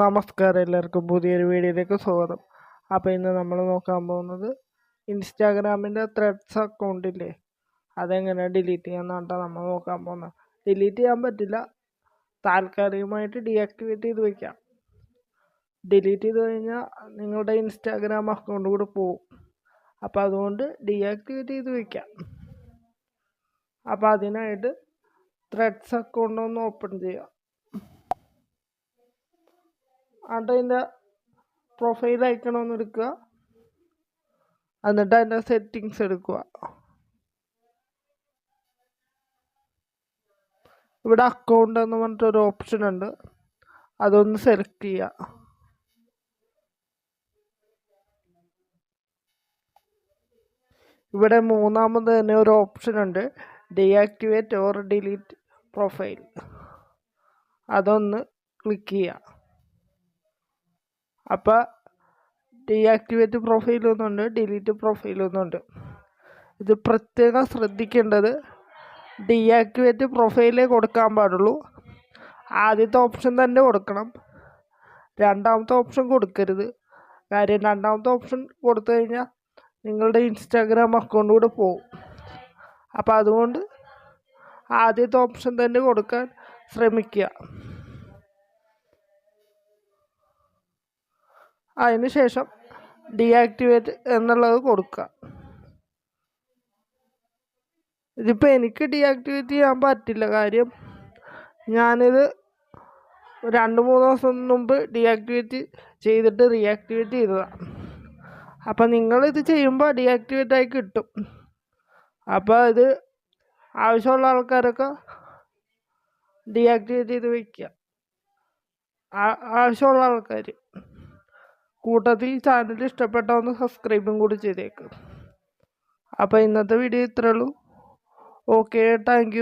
നമസ്കാരം എല്ലാവർക്കും പുതിയൊരു വീഡിയോയിലേക്ക് സ്വാഗതം. അപ്പോൾ ഇന്ന് നമ്മൾ നോക്കാൻ പോകുന്നത് ഇൻസ്റ്റാഗ്രാമിന്റെ ത്രെഡ്സ് അക്കൗണ്ടില്ലേ അതെങ്ങനെ ഡിലീറ്റ് ചെയ്യാമെന്നാണ് നമ്മൾ നോക്കാൻ പോകുന്നത്. ഡിലീറ്റ് ചെയ്യാൻ പറ്റില്ല. താൽക്കാലികമായിട്ട് ഡീആക്ടിവേറ്റ് ചെയ്ത് വയ്ക്കാം ഡിലീറ്റ് ചെയ്ത് കഴിഞ്ഞാൽ നിങ്ങളുടെ ഇൻസ്റ്റാഗ്രാം അക്കൗണ്ട് കൂടെ പോകും. അപ്പോൾ അതുകൊണ്ട് ഡീആക്ടിവേറ്റ് ചെയ്ത് വയ്ക്കാം അപ്പോൾ അതിനായിട്ട് ത്രെഡ്സ് അക്കൗണ്ട് ഒന്ന് ഓപ്പൺ ചെയ്യാം. അതിന്റെ പ്രൊഫൈൽ ഐക്കൺ ഒന്ന് എടുക്കുക. എന്നിട്ട് അതിന്റെ സെറ്റിങ്സ് എടുക്കുക. ഇവിടെ അക്കൗണ്ട് എന്ന് പറഞ്ഞിട്ടൊരു ഓപ്ഷൻ ഉണ്ട്. അതൊന്ന് സെലക്ട് ചെയ്യുക. ഇവിടെ മൂന്നാമത് തന്നെ ഒരു ഓപ്ഷൻ ഉണ്ട്. ഡീആക്ടിവേറ്റ് ഓർ ഡിലീറ്റ് പ്രൊഫൈൽ അതൊന്ന് ക്ലിക്ക് ചെയ്യുക. അപ്പോൾ ഡീആക്ടിവേറ്റ് പ്രൊഫൈൽ ഒന്നുണ്ട് ഡിലീറ്റ് പ്രൊഫൈൽ ഒന്നുണ്ട്. ഇത് പ്രത്യേകം ശ്രദ്ധിക്കേണ്ടത് ഡീആക്ടിവേറ്റ് പ്രൊഫൈലേ കൊടുക്കാൻ പാടുള്ളൂ. ആദ്യത്തെ ഓപ്ഷൻ തന്നെ കൊടുക്കണം. രണ്ടാമത്തെ ഓപ്ഷൻ കൊടുക്കരുത്. കാര്യം രണ്ടാമത്തെ ഓപ്ഷൻ കൊടുത്തു കഴിഞ്ഞാൽ നിങ്ങളുടെ ഇൻസ്റ്റാഗ്രാം അക്കൗണ്ട് കൂടെ പോകും. അപ്പോൾ അതുകൊണ്ട് ആദ്യത്തെ ഓപ്ഷൻ തന്നെ കൊടുക്കാൻ ശ്രമിക്കുക. അതിന് ശേഷം ഡീആക്ടിവേറ്റ് എന്നുള്ളത് കൊടുക്കുക ഇതിപ്പോൾ എനിക്ക് ഡീആക്ടിവേറ്റ് ചെയ്യാൻ പറ്റില്ല കാര്യം. ഞാനിത് രണ്ട് മൂന്ന് ദിവസം മുമ്പ് ഡീആക്ടിവേറ്റ് ചെയ്തിട്ട് റീആക്ടിവേറ്റ് ചെയ്തതാണ് അപ്പം നിങ്ങളിത് ചെയ്യുമ്പോൾ ഡീആക്ടിവേറ്റ് ആയി കിട്ടും. അപ്പോൾ ഇത് ആവശ്യമുള്ള ആൾക്കാരൊക്കെ ഡീആക്ടിവേറ്റ് ചെയ്ത് വയ്ക്കുക ആവശ്യമുള്ള ആൾക്കാർ കൂട്ടത്തിൽ ചാനൽ ഇഷ്ടപ്പെട്ട ഒന്ന് സബ്സ്ക്രൈബും കൂടി ചെയ്തേക്ക്. അപ്പോൾ ഇന്നത്തെ വീഡിയോ ഇത്രേ ഉള്ളൂ. Okay thank